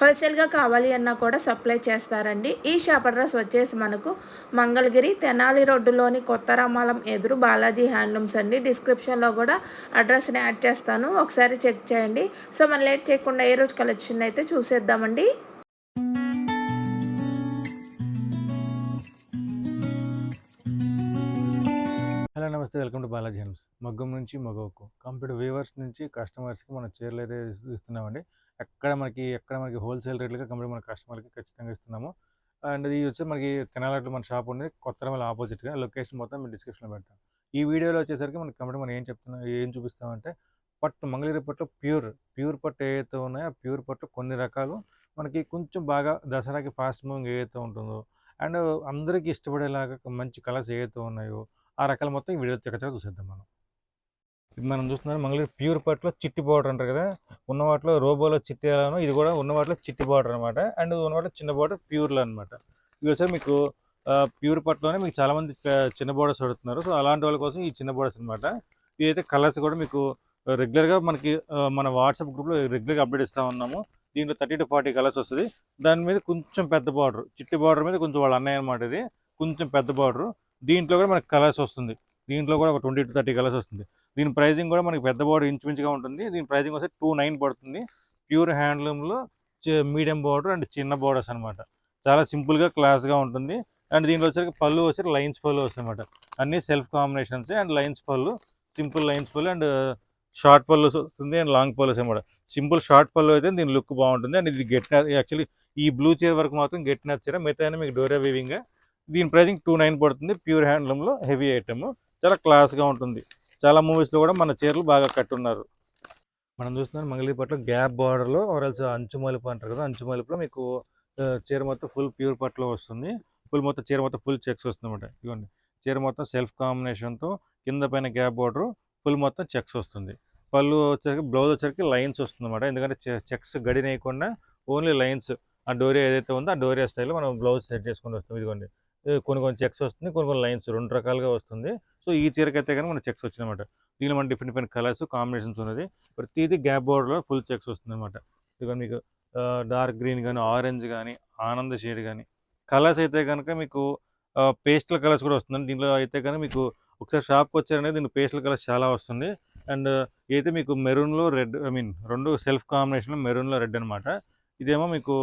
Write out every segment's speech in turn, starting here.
హోల్సేల్గా కావాలి అన్నా కూడా సప్లై చేస్తారండి. ఈ షాప్ అడ్రస్ వచ్చేసి మనకు మంగళగిరి తెనాలి రోడ్డులోని కొత్త రామాలం ఎదురు బాలాజీ హ్యాండ్లూమ్స్ అండి. డిస్క్రిప్షన్లో కూడా అడ్రస్ని యాడ్ చేస్తాను. ఒకసారి చెక్ చేయండి. సో మనం లేట్ చేయకుండా ఏ రోజు కలెక్షన్ అయితే చూసేద్దామండి. హలో నమస్తే. వెల్కమ్ టు బాలాజీ హెల్మ్స్ మగ్గం నుంచి మగవకు కంప్యూటర్ వ్యూవర్స్ నుంచి కస్టమర్స్కి మన చీరలు అయితే ఇస్తున్నామండి. ఎక్కడ మనకి ఎక్కడ మనకి హోల్సేల్ రేట్లుగా కంపెనీ మన కస్టమర్కి ఖచ్చితంగా ఇస్తున్నాము. అండ్ ఇది వచ్చి మనకి తెనాలట్లో మన షాప్ ఉంది. కొత్త రమల ఆపోజిట్గా లొకేషన్ మొత్తం మేము డిస్క్రిప్షన్లో పెడతాం. ఈ వీడియోలో వచ్చేసరికి మన కంపెనీ మనం ఏం చెప్తున్నా ఏం చూపిస్తామంటే పట్టు మంగళగిరి పట్టు ప్యూర్ ప్యూర్ పట్టు ఏదైతే ఉన్నాయో ఆ ప్యూర్ పట్టు కొన్ని రకాలు మనకి కొంచెం బాగా దసరాకి ఫాస్ట్ మూవింగ్ ఏదైతే ఉంటుందో అండ్ అందరికీ ఇష్టపడేలాగా మంచి కలర్స్ ఏవైతే ఉన్నాయో ఆ రకాల మొత్తం ఈ వీడియో చక్కగా చూసేద్దాం మనం. ఇది మనం చూస్తున్నాం మంగళగిరి ప్యూర్ పట్లో చిట్టి పౌడర్ అంటారు కదా. ఉన్న వాటిలో రోబోలో చిట్టి ఎలానో ఇది కూడా ఉన్న వాటిలో చిట్టి పౌడర్ అనమాట అండ్ ఉన్న వాటిలో చిన్న పౌడర్ ప్యూర్లో అనమాట ఇది వచ్చి మీకు ప్యూర్ పట్లోనే మీకు చాలామంది చిన్న బోర్డర్స్ అడుగుతున్నారు. సో అలాంటి వాళ్ళ కోసం ఈ చిన్న బోర్డర్స్ అనమాట ఇదైతే కలర్స్ కూడా మీకు రెగ్యులర్గా మనకి మన వాట్సాప్ గ్రూప్లో రెగ్యులర్గా అప్డేట్ ఇస్తూ ఉన్నాము. దీంట్లో థర్టీ టు ఫార్టీ కలర్స్ వస్తుంది. దాని మీద కొంచెం పెద్ద బార్డర్ చిట్టి బార్డర్ మీద కొంచెం వాళ్ళ అన్నయ్య అనమాట ఇది. కొంచెం పెద్ద బార్డర్. దీంట్లో కూడా మనకి కలర్స్ వస్తుంది. దీంట్లో కూడా ఒక ట్వంటీ టు థర్టీ కలర్స్ వస్తుంది. దీని ప్రైజింగ్ కూడా మనకి పెద్ద బార్డర్ ఇంచుమించుగా ఉంటుంది. దీని ప్రైజింగ్ వస్తే టూ నైన్ పడుతుంది. ప్యూర్ హ్యాండ్లూమ్లో మీడియం బార్డర్ అండ్ చిన్న బార్డర్స్ అనమాట చాలా సింపుల్గా క్లాస్గా ఉంటుంది. అండ్ దీనిలో వచ్చరికి పళ్ళు వచ్చి లైన్స్ పళ్ళు వస్తాయన్నమాట. అన్ని అన్నీ సెల్ఫ్ కాంబినేషన్స్ అండ్ లైన్స్ పళ్ళు సింపుల్ లైన్స్ పళ్ళు అండ్ షార్ట్ పళ్ళు వస్తుంది అండ్ లాంగ్ పళ్ళు అనమాట సింపుల్ షార్ట్ పళ్ళు అయితే దీని లుక్ బాగుంటుంది. అండ్ ఇది గెట్ యాక్చువల్లీ ఈ బ్లూ చీర వరకు మాత్రం గెట్ నచ్చరా మిగతా మీకు డోరా వీవింగ్. దీని ప్రైజింగ్ టూ నైన్ పడుతుంది. ప్యూర్ హ్యాండ్లూమ్లో హెవీ ఐటమ్. చాలా క్లాస్గా ఉంటుంది. చాలా మూవీస్లో కూడా మన చీరలు బాగా కట్టున్నారు. మనం చూస్తున్నాం మంగళీపట్లో గ్యాప్ బార్డర్లో ఆర్ఎల్స్ అంచు మలుపు అంటారు కదా అంచు మలుపులో మీకు చీర మొత్తం ఫుల్ ప్యూర్ పట్లో వస్తుంది. ఫుల్ మొత్తం చీర మొత్తం ఫుల్ చెక్స్ వస్తుంది అనమాట ఇదిగోండి. చీర మొత్తం సెల్ఫ్ కాంబినేషన్తో కింద పైన గ్యాప్ బార్డర్ ఫుల్ మొత్తం చెక్స్ వస్తుంది. పళ్ళు వచ్చరికి బ్లౌజ్ వచ్చరికి లైన్స్ వస్తుంది అనమాట ఎందుకంటే చెక్స్ గడినేయకుండా ఓన్లీ లైన్స్ ఆ డోరియా ఏదైతే ఉందో ఆ డోరియా స్టైల్లో మనం బ్లౌజ్ సెట్ చేసుకొని వస్తాం. ఇదిగోండి. కొన్ని కొన్ని చెక్స్ వస్తుంది కొన్ని కొన్ని లైన్స్ రెండు రకాలుగా వస్తుంది. సో ఈ చీరకైతే కానీ మన చెక్స్ వచ్చినమాట దీనిలో మన డిఫరెంట్ డిఫరెంట్ కలర్స్ కాంబినేషన్స్ ఉన్నది. ప్రతిదీ గ్యాప్ బోర్డర్లో ఫుల్ చెక్స్ వస్తుంది అనమాట ఇదిగో మీకు డార్క్ గ్రీన్ కానీ ఆరెంజ్ కానీ ఆనంద షేడ్ కానీ కలర్స్ అయితే కనుక మీకు పేస్టల్ కలర్స్ కూడా వస్తుంది. దీంట్లో అయితే కనుక మీకు ఒకసారి షాప్కి వచ్చారనేది దీనికి పేస్టల్ కలర్స్ చాలా వస్తుంది. అండ్ అయితే మీకు మెరూన్లో రెడ్ ఐ మీన్ రెండు సెల్ఫ్ కాంబినేషన్లో మెరూన్లో రెడ్ అనమాట ఇదేమో మీకు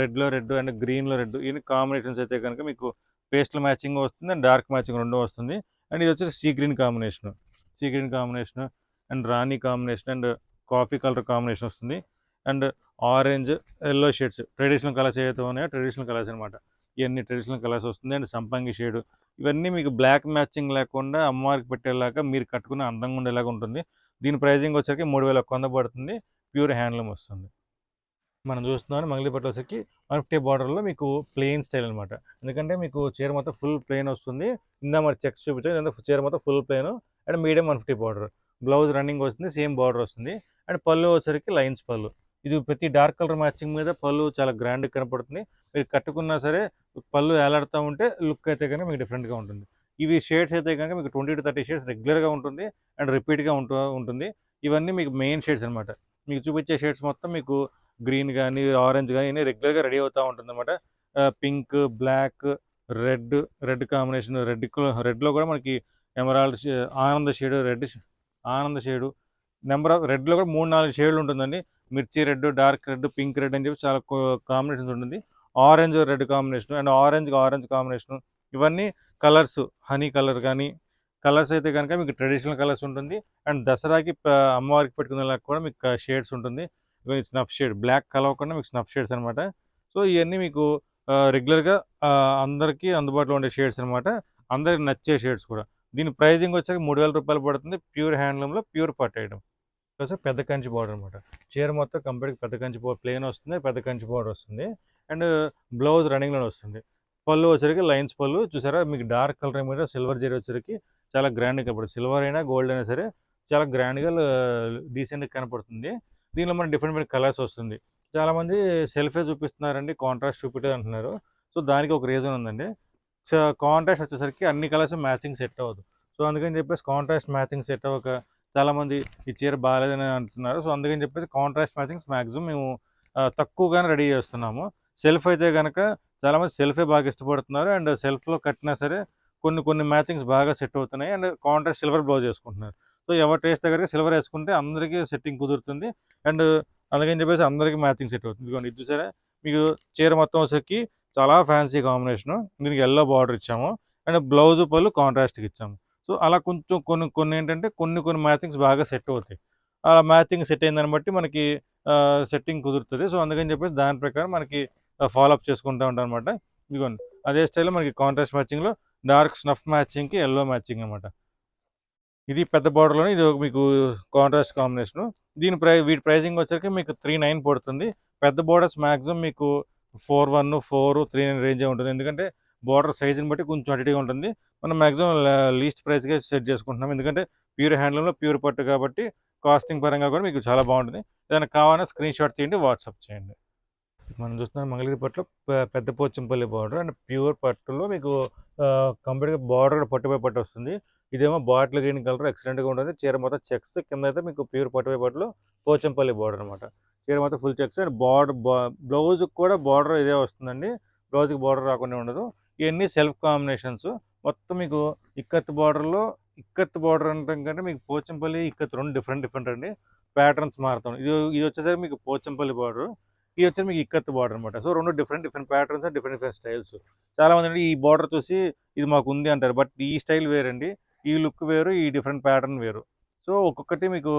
రెడ్లో రెడ్ అండ్ గ్రీన్లో రెడ్ ఇవి కాంబినేషన్స్ అయితే కనుక మీకు పేస్టల్ మ్యాచింగ్ వస్తుంది అండ్ డార్క్ మ్యాచింగ్ రెండు వస్తుంది. అండ్ ఇది వచ్చేసి sea green combination. Sea green combination and Rani combination and coffee colour combination వస్తుంది. And orange yellow shades traditional colours ఏవైతే ఉన్నాయో ట్రెడిషనల్ కలర్స్ అనమాట ఇవన్నీ ట్రెడిషనల్ కలర్స్ వస్తుంది. అండ్ సంపంగి షేడ్ ఇవన్నీ మీకు బ్లాక్ మ్యాచింగ్ లేకుండా అమ్మవారికి పెట్టేలాగా మీరు కట్టుకుని అందంగా ఉండేలాగా ఉంటుంది. దీని ప్రైజింగ్ వచ్చరికి మూడు వేల వంద పడుతుంది. ప్యూర్ హ్యాండ్లూమ్ వస్తుంది. మనం చూస్తున్నాం మంగళపట్ల వచ్చేసరికి వన్ ఫిఫ్టీ బార్డర్లో మీకు ప్లెయిన్ స్టైల్ అనమాట ఎందుకంటే మీకు చీర మొత్తం ఫుల్ ప్లెయిన్ వస్తుంది. ఇందా మరి చెక్స్ చూపించాం ఇదంతా చీర మొత్తం full plain. And medium one fifty border. Blouse running వస్తుంది సేమ్ బార్డర్ వస్తుంది. అండ్ పళ్ళు వచ్చేసరికి లైన్స్ పళ్ళు. ఇది ప్రతి డార్క్ కలర్ మ్యాచింగ్ మీద పళ్ళు చాలా గ్రాండ్ కనపడుతుంది. మీరు కట్టుకున్నా సరే పళ్ళు వేలాడుతూ ఉంటే లుక్ అయితే కనుక మీకు డిఫరెంట్గా ఉంటుంది. ఇవి షేడ్స్ అయితే కనుక మీకు ట్వంటీ టు థర్టీ షేడ్స్ రెగ్యులర్గా ఉంటుంది అండ్ రిపీట్గా ఉంటు ఉంటుంది. ఇవన్నీ మీకు మెయిన్ షేడ్స్ అనమాట మీకు చూపించే షేడ్స్ మొత్తం మీకు గ్రీన్ కానీ ఆరెంజ్ కానీ ఇవన్నీ రెగ్యులర్గా రెడీ అవుతూ ఉంటుంది అనమాట pink black red red combination red రెడ్లో కూడా మనకి ఎమరాల్డ్ ఆనంద షేడ్ రెడ్ ఆనంద షేడు నెంబర్ ఆఫ్ రెడ్లో కూడా మూడు నాలుగు షేడ్లు ఉంటుందండి. మిర్చి red dark red pink red అని చెప్పి చాలా కాంబినేషన్స్ ఉంటుంది. Orange red combination and orange orange combination ఇవన్నీ కలర్స్ హనీ కలర్ కానీ కలర్స్ అయితే కనుక మీకు ట్రెడిషనల్ కలర్స్ ఉంటుంది. అండ్ దసరాకి అమ్మవారికి పెట్టుకునేలా కూడా మీకు షేడ్స్ ఉంటుంది. స్నఫ్ షేడ్ బ్లాక్ కలవకుండా మీకు స్నఫ్ షేడ్స్ అనమాట సో ఇవన్నీ మీకు రెగ్యులర్గా అందరికీ అందుబాటులో ఉండే షేడ్స్ అనమాట అందరికి నచ్చే షేడ్స్ కూడా. దీని ప్రైజింగ్ వచ్చాక మూడు వేల రూపాయలు పడుతుంది. ప్యూర్ హ్యాండ్లూమ్లో ప్యూర్ పట్ ఐటమ్. ప్లస్ పెద్ద కంచి బార్డర్ అనమాట చీర మొత్తం కంపెనీకి పెద్ద కంచి బార్డర్ ప్లేన్ వస్తుంది పెద్ద కంచి బార్డర్ వస్తుంది. అండ్ బ్లౌజ్ రన్నింగ్లోనే వస్తుంది. పళ్ళు వచ్చరికి లైన్స్ పళ్ళు. చూసారా మీకు డార్క్ కలర్ మీద సిల్వర్ జరీ వచ్చరికి చాలా గ్రాండ్గా కనపడుతుంది. సిల్వర్ అయినా గోల్డ్ అయినా సరే చాలా గ్రాండ్గా డీసెంట్గా కనపడుతుంది. దీనిలో మనకి డిఫరెంట్ డిఫరెంట్ కలర్స్ వస్తుంది. చాలామంది సెల్ఫే చూపిస్తున్నారండి కాంట్రాస్ట్ చూపించే అంటున్నారు. సో దానికి ఒక రీజన్ ఉందండి. సో కాంట్రాస్ట్ వచ్చేసరికి అన్ని కలర్స్ మ్యాచింగ్ సెట్ అవ్వదు. సో అందుకని చెప్పేసి కాంట్రాస్ట్ మ్యాచింగ్ సెట్ అవ్వక చాలామంది ఈ చీర బాగాలేదని అంటున్నారు. సో అందుకని చెప్పేసి కాంట్రాస్ట్ మ్యాచింగ్స్ మ్యాక్సిమం మేము తక్కువగానే రెడీ చేస్తున్నాము. సెల్ఫ్ అయితే కనుక చాలామంది సెల్ఫే బాగా ఇష్టపడుతున్నారు. అండ్ సెల్ఫ్లో కట్టినా సరే కొన్ని కొన్ని మ్యాచింగ్స్ బాగా సెట్ అవుతున్నాయి. అండ్ కాంట్రాస్ట్ సిల్వర్ బ్లౌజ్ చేసుకుంటున్నారు సో ఎవరు టేస్ట్ దగ్గరికి సిల్వర్ వేసుకుంటే అందరికీ సెట్టింగ్ కుదురుతుంది. అండ్ అందుకని చెప్పేసి అందరికీ మ్యాచింగ్ సెట్ అవుతుంది. ఇదిగోండి ఇది చూసారా? మీకు చీర మొత్తం వచ్చేకి చాలా ఫ్యాన్సీ కాంబినేషన్ దీనికి ఎల్లో బార్డర్ ఇచ్చాము. అండ్ బ్లౌజ్ పళ్ళు కాంట్రాస్ట్కి ఇచ్చాము. సో అలా కొంచెం కొన్ని కొన్ని ఏంటంటే కొన్ని కొన్ని మ్యాచింగ్స్ బాగా సెట్ అవుతాయి. అలా మ్యాచింగ్ సెట్ అయిందని బట్టి మనకి సెట్టింగ్ కుదురుతుంది. సో అందుకని చెప్పేసి దాని ప్రకారం మనకి ఫాలోఅప్ చేసుకుంటూ ఉంటాం అనమాట ఇదిగోండి అదే స్టైల్లో మనకి కాంట్రాస్ట్ మ్యాచింగ్లో డార్క్ స్నఫ్ మ్యాచింగ్కి ఎల్లో మ్యాచింగ్ అనమాట ఇది పెద్ద బార్డర్లోనే ఇది ఒక మీకు కాంట్రాస్ట్ కాంబినేషను దీని ప్రై వీటి ప్రైజింగ్ వచ్చరికి మీకు త్రీ నైన్ పడుతుంది. పెద్ద బోర్డర్స్ మ్యాక్సిమం మీకు four one four three nine రేంజే ఉంటుంది. ఎందుకంటే బోర్డర్ సైజుని బట్టి కొంచెం అటుగా ఉంటుంది. మనం మ్యాక్సిమం లీస్ట్ ప్రైస్గా సెట్ చేసుకుంటున్నాం. ఎందుకంటే ప్యూర్ హ్యాండ్లూమ్లో ప్యూర్ పట్టు కాబట్టి కాస్టింగ్ పరంగా కూడా మీకు చాలా బాగుంటుంది. ఏదైనా కావాలన్నా స్క్రీన్ షాట్ తీయండి వాట్సాప్ చేయండి. మనం చూస్తున్నాం మంగళగిరి పట్టులో పెద్ద పోచంపల్లి బార్డర్ అండ్ ప్యూర్ పట్టులో మీకు కంప్లీట్గా బార్డర్ పట్టుపై పట్టు వస్తుంది ఇదేమో బాటిల్ గ్రీన్ కలర్ ఎక్సలెంట్గా ఉంటుంది. చీర మొత్తం చెక్స్. కింద అయితే మీకు ప్యూర్ పట్టుపై పట్టులో పోచంపల్లి బార్డర్ అనమాట చీర మొత్తం ఫుల్ చెక్స్. అండ్ బార్డర్ బ్లౌజ్కి కూడా బార్డర్ ఇదే వస్తుందండి. బ్లౌజ్కి బార్డర్ రాకుండా ఉండదు. ఇవన్నీ సెల్ఫ్ కాంబినేషన్స్. మొత్తం మీకు ఇక్కత్ బార్డర్లో ఇక్కత్ బార్డర్ అంటాం కంటే మీకు పోచంపల్లి ఇక్కత్ రెండు డిఫరెంట్ డిఫరెంట్ అండి. ప్యాటర్న్స్ మారుతాం. ఇది ఇది వచ్చేసరికి మీకు పోచంపల్లి బార్డర్. ఇది వచ్చేసి మీకు ఇక్కత్ బార్డర్ అనమాట సో రెండు different different patterns different different styles చాలా మంది అంటే ఈ బార్డర్ చూసి ఇది మాకు ఉంది అంటారు. బట్ ఈ స్టైల్ వేరండి. ఈ లుక్ వేరు ఈ డిఫరెంట్ ప్యాటర్న్ వేరు. సో ఒక్కొక్కటి మీకు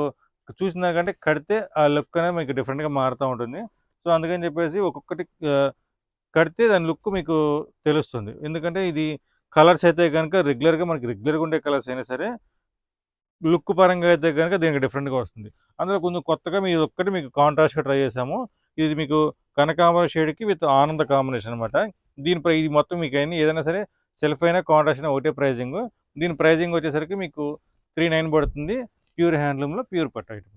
చూసిన దానికంటే కడితే ఆ లుక్ అనేది మీకు డిఫరెంట్గా మారుతూ ఉంటుంది. సో అందుకని చెప్పేసి ఒక్కొక్కటి కడితే దాని లుక్ మీకు తెలుస్తుంది. ఎందుకంటే ఇది కలర్స్ అయితే కనుక రెగ్యులర్గా మనకి రెగ్యులర్గా ఉండే కలర్స్ అయినా సరే లుక్ పరంగా అయితే కనుక దీనికి డిఫరెంట్గా వస్తుంది. అందులో కొంచెం కొత్తగా మీ ఒక్కటి మీకు కాంట్రాస్ట్గా ట్రై చేసాము. ఇది మీకు కనకాంబర షేడ్కి విత్ ఆనంద కాంబినేషన్ అనమాట దీనిపై ఇది మొత్తం మీకు అయినా ఏదైనా సరే సెల్ఫ్ అయినా కాంట్రాస్ట్ అయినా ఒకటే ప్రైజింగ్. దీని ప్రైజింగ్ వచ్చేసరికి మీకు త్రీ నైన్ పడుతుంది. ప్యూర్ హ్యాండ్లూమ్లో ప్యూర్ పట్టు ఐటమ్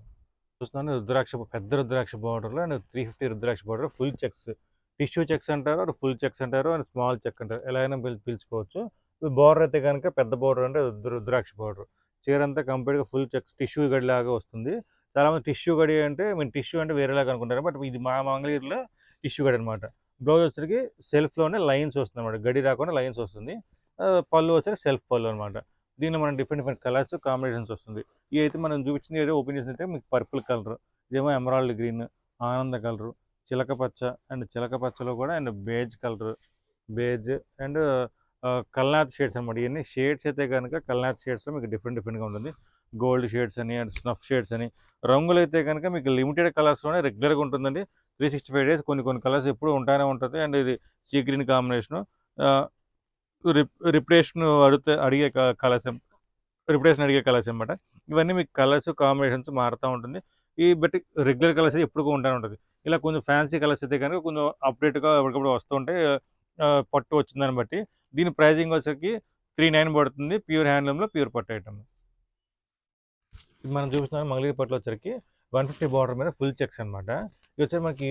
చూస్తున్నాను రుద్రాక్ష పెద్ద రుద్రాక్ష బార్డర్లో and three fifty rudraksha border full checks. Tissue checks అంటారు అండ్ ఫుల్ చెక్స్ అంటారు అండ్ స్మాల్ చెక్ అంటారు. ఎలా అయినా పిలుచుకోవచ్చు. బార్డర్ అయితే కనుక పెద్ద బార్డర్ అంటే రుద్రాక్ష బార్డర్. చీర అంతా కంప్లీట్గా ఫుల్ చెక్స్ టిష్యూ గడి లాగా వస్తుంది. చాలామంది టిష్యూ గడి అంటే మేము టిష్యూ అంటే వేరేలాగా అనుకుంటారు. బట్ ఇది మా మంగళగిరిలో టిష్యూ గడి అనమాట బ్లౌజ్ వచ్చరికి సెల్ఫ్లోనే లైన్స్ వస్తుంది అనమాట గడి రాకుండా లైన్స్ వస్తుంది. పళ్ళు వచ్చరికి సెల్ఫ్ పళ్ళు అనమాట దీనిలో మనం డిఫరెంట్ డిఫరెంట్ కలర్స్ కాంబినేషన్స్ వస్తుంది. ఇవి అయితే మనం చూపించింది ఏదో ఓపెన్ చేసిన అయితే మీకు పర్పుల్ కలర్ ఇదేమో ఎమరాల్డ్ గ్రీన్ ఆనంద కలర్ చిలక పచ్చ అండ్ చిలక పచ్చలో కూడా and beige colour beige and కల్నాథ్ shades అనమాట ఇవన్నీ షేడ్స్ అయితే కనుక కల్నాథ్ షేడ్స్లో మీకు డిఫరెంట్ డిఫరెంట్గా ఉంటుంది. గోల్డ్ షేడ్స్ అని అండ్ స్నఫ్ షేడ్స్ అని. రంగులు అయితే కనుక మీకు లిమిటెడ్ కలర్స్లోనే రెగ్యులర్గా ఉంటుందండి. త్రీ సిక్స్టీ ఫైవ్ డేస్ కొన్ని కొన్ని కలర్స్ ఎప్పుడు ఉంటానే ఉంటుంది. అండ్ ఇది సీ గ్రీన్ కాంబినేషను. రిప్ రిప్రేషన్ అడిగితే అడిగే కలర్స్ రిప్రేషన్ అడిగే కలర్స్ అనమాట ఇవన్నీ మీకు కలర్స్ కాంబినేషన్స్ మారుతూ ఉంటుంది. ఈ బట్టి రెగ్యులర్ కలర్స్ ఎప్పుడు ఉంటానే ఉంటుంది. ఇలా కొంచెం ఫ్యాన్సీ కలర్స్ అయితే కనుక కొంచెం అప్డేట్గా ఎప్పటికప్పుడు వస్తుంటే ఆ, పట్టు వచ్చిందని బట్టి. దీని ప్రైజింగ్ వచ్చేసరికి త్రీ నైన్ పడుతుంది. ప్యూర్ హ్యాండ్లూమ్లో ప్యూర్ పట్టు ఐటమ్. మనం చూపిస్తున్నాం మంగళగిరి పట్టులో వచ్చరికి వన్ ఫిఫ్టీ బార్డర్ మీద ఫుల్ చెక్స్ అనమాట ఇది వచ్చి మనకి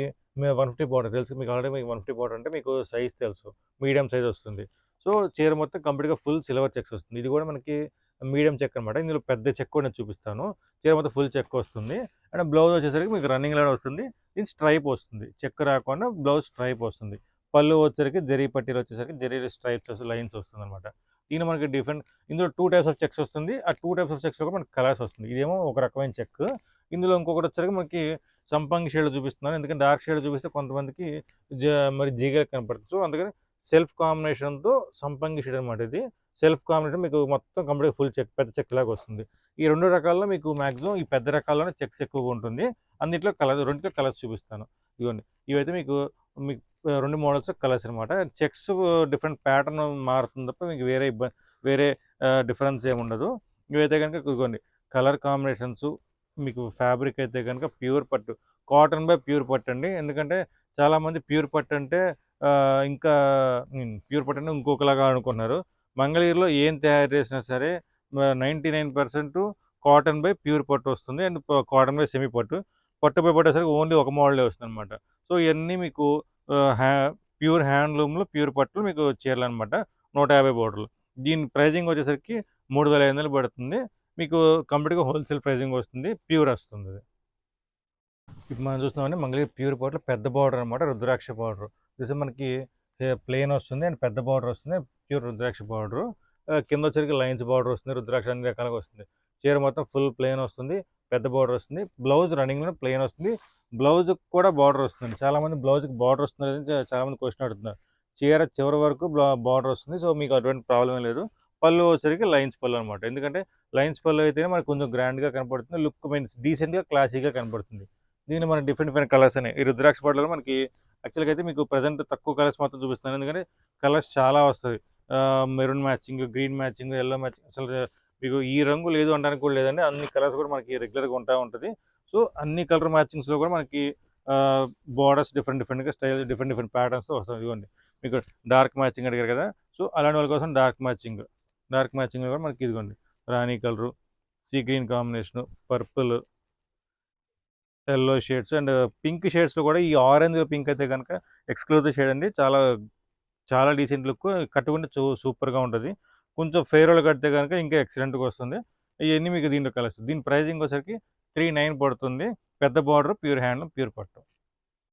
వన్ ఫిఫ్టీ బార్డర్ తెలుసు. మీకు ఆల్రెడీ మీకు వన్ ఫిఫ్టీ బార్డర్ అంటే మీకు సైజ్ తెలుసు. మీడియం సైజ్ వస్తుంది. సో చీర మొత్తం కంప్లీట్గా ఫుల్ సిల్వర్ చెక్స్ వస్తుంది. ఇది కూడా మనకి మీడియం చెక్ అనమాట ఇందులో పెద్ద చెక్ కూడా నేను చూపిస్తాను. చీర మొత్తం ఫుల్ చెక్ వస్తుంది. అండ్ బ్లౌజ్ వచ్చేసరికి మీకు రన్నింగ్ లైన్ వస్తుంది. ఇది స్ట్రైప్ వస్తుంది. చెక్ రాకుండా బ్లౌజ్ స్ట్రైప్ వస్తుంది. పళ్ళు వచ్చేసరికి జరీ పట్టీలు వచ్చేసరికి జరీ స్ట్రైప్స్ లైన్స్ వస్తుంది అనమాట దీని మనకి డిఫరెంట్ ఇందులో టూ టైప్స్ ఆఫ్ చెక్స్ వస్తుంది. ఆ టూ టైప్స్ ఆఫ్ చెక్స్ కూడా మనకి కలర్స్ వస్తుంది. ఇదేమో ఒక రకమైన చెక్ ఇందులో ఇంకొకటి వచ్చేసరికి మనకి సంపంగి షేడ్ చూపిస్తున్నాను. ఎందుకంటే డార్క్ షేడ్ చూపిస్తే కొంతమందికి జ మరి జీగర్ కనపడుతుంది సో అందుకని సెల్ఫ్ కాంబినేషన్తో సంపంగి షేడ్ అనమాట ఇది. సెల్ఫ్ కాంబినేషన్ మీకు మొత్తం కంప్లీట్ ఫుల్ చెక్ పెద్ద చెక్ లాగా వస్తుంది. ఈ రెండు రకాల్లో మీకు మాక్సిమం ఈ పెద్ద రకాల్లోనే చెక్స్ ఎక్కువగా ఉంటుంది. అన్నింటిలో కలర్ రెండింటిలో కలర్స్ చూపిస్తాను. ఇదిగోండి ఇవైతే మీకు మీకు రెండు మోడల్స్ కలర్స్ అనమాట చెక్స్ డిఫరెంట్ ప్యాటర్న్ మారుతుంది తప్ప మీకు వేరే ఇబ్బంది వేరే డిఫరెన్స్ ఏమి ఉండదు. ఇవైతే కనుక ఇదిగోండి కలర్ కాంబినేషన్స్ మీకు ఫ్యాబ్రిక్ అయితే కనుక ప్యూర్ పట్టు కాటన్ బై ప్యూర్ పట్టు అండి. ఎందుకంటే చాలామంది ప్యూర్ పట్టు అంటే ఇంకా ప్యూర్ పట్టు అంటే ఇంకొకలాగా అనుకున్నారు మంగళగిరిలో ఏం తయారు చేసినా సరే ninety nine percent cotton by pure పట్టు వస్తుంది. అండ్ కాటన్ బై సెమీ పట్టు. పట్టుపై పట్టేసరికి ఓన్లీ ఒక మోడలే వస్తుంది అనమాట సో ఇవన్నీ మీకు హ్యా ప్యూర్ హ్యాండ్లూమ్లో ప్యూర్ పట్టులు మీకు చీరలు అనమాట నూట యాభై బోర్డర్లు. దీని ప్రైజింగ్ వచ్చేసరికి మూడు వేల ఐదు వందలు పడుతుంది. మీకు కంప్లీట్గా హోల్సేల్ ప్రైజింగ్ వస్తుంది. ప్యూర్ వస్తుంది ఇప్పుడు మనం చూస్తున్నామంటే మంగళగిరి ప్యూర్ పట్టులో పెద్ద బార్డర్ అనమాట రుద్రాక్ష బార్డర్. చూస్తే మనకి ప్లెయిన్ వస్తుంది అండ్ పెద్ద బార్డర్ వస్తుంది ప్యూర్ రుద్రాక్ష బార్డర్. కింద వచ్చరికి లైన్స్ బార్డర్ వస్తుంది రుద్రాక్ష అన్ని రకాలుగా వస్తుంది. చీర మొత్తం ఫుల్ ప్లెయిన్ వస్తుంది. పెద్ద బార్డర్ వస్తుంది. బ్లౌజ్ రన్నింగ్లో ప్లెయిన్ వస్తుంది. బ్లౌజ్కి కూడా బార్డర్ వస్తుంది. చాలా మంది బ్లౌజ్కి బార్డర్ వస్తుంది అని చా- క్వశ్చన్ అడుగుతున్నారు. చీర చివరి వరకు బార్డర్ వస్తుంది. సో మీకు అటువంటి ప్రాబ్లం లేదు. పళ్ళు వచ్చేసరికి లైన్స్ పళ్ళు అనమాట ఎందుకంటే లైన్స్ పళ్ళు అయితేనే మనకు కొంచెం గ్రాండ్గా కనపడుతుంది. లుక్ మీన్స్ డీసెంట్గా క్లాసీగా కనపడుతుంది. దీని మన డిఫరెంట్ డిఫరెంట్ కలర్స్ అనేవి ఈ రుద్రాక్ష పళ్ళలో మనకి యాక్చువల్గా అయితే మీకు ప్రజెంట్ తక్కువ కలర్స్ మాత్రం చూపిస్తున్నాను. ఎందుకంటే కలర్స్ చాలా వస్తుంది maroon matching green matching yellow matching అసలు మీకు ఈ రంగు లేదు అనడానికి కూడా లేదండి. అన్ని కలర్స్ కూడా మనకి రెగ్యులర్గా ఉంటా ఉంటుంది. సో అన్ని కలర్ మ్యాచింగ్స్లో కూడా మనకి బార్డర్స్ డిఫరెంట్ డిఫరెంట్గా స్టైల్ డిఫరెంట్ డిఫరెంట్ ప్యాటర్న్స్తో వస్తుంది ఇదిగోండి. మీకు డార్క్ మ్యాచింగ్ అడిగారు కదా? సో అలాంటి వాళ్ళ కోసం డార్క్ మ్యాచింగ్ డార్క్ మ్యాచింగ్ కూడా మనకి ఇదిగోండి. రాణి colour sea green combination purple yellow shades and pink షేడ్స్లో కూడా ఈ ఆరెంజ్ పింక్ అయితే కనుక ఎక్స్క్లూజివ్ షేడ్ అండి. చాలా చాలా డీసెంట్ లుక్ కట్టుకుంటే సూపర్గా ఉంటుంది. కొంచెం ఫేర్ కడితే కనుక ఇంకా ఎక్సలెంట్గా వస్తుంది. ఇవన్నీ మీకు దీంట్లో కలుస్తుంది దీని ప్రైజింగ్ వచ్చరికి త్రీ నైన్ పడుతుంది. పెద్ద బార్డర్ ప్యూర్ హ్యాండ్ ప్యూర్ పట్టు.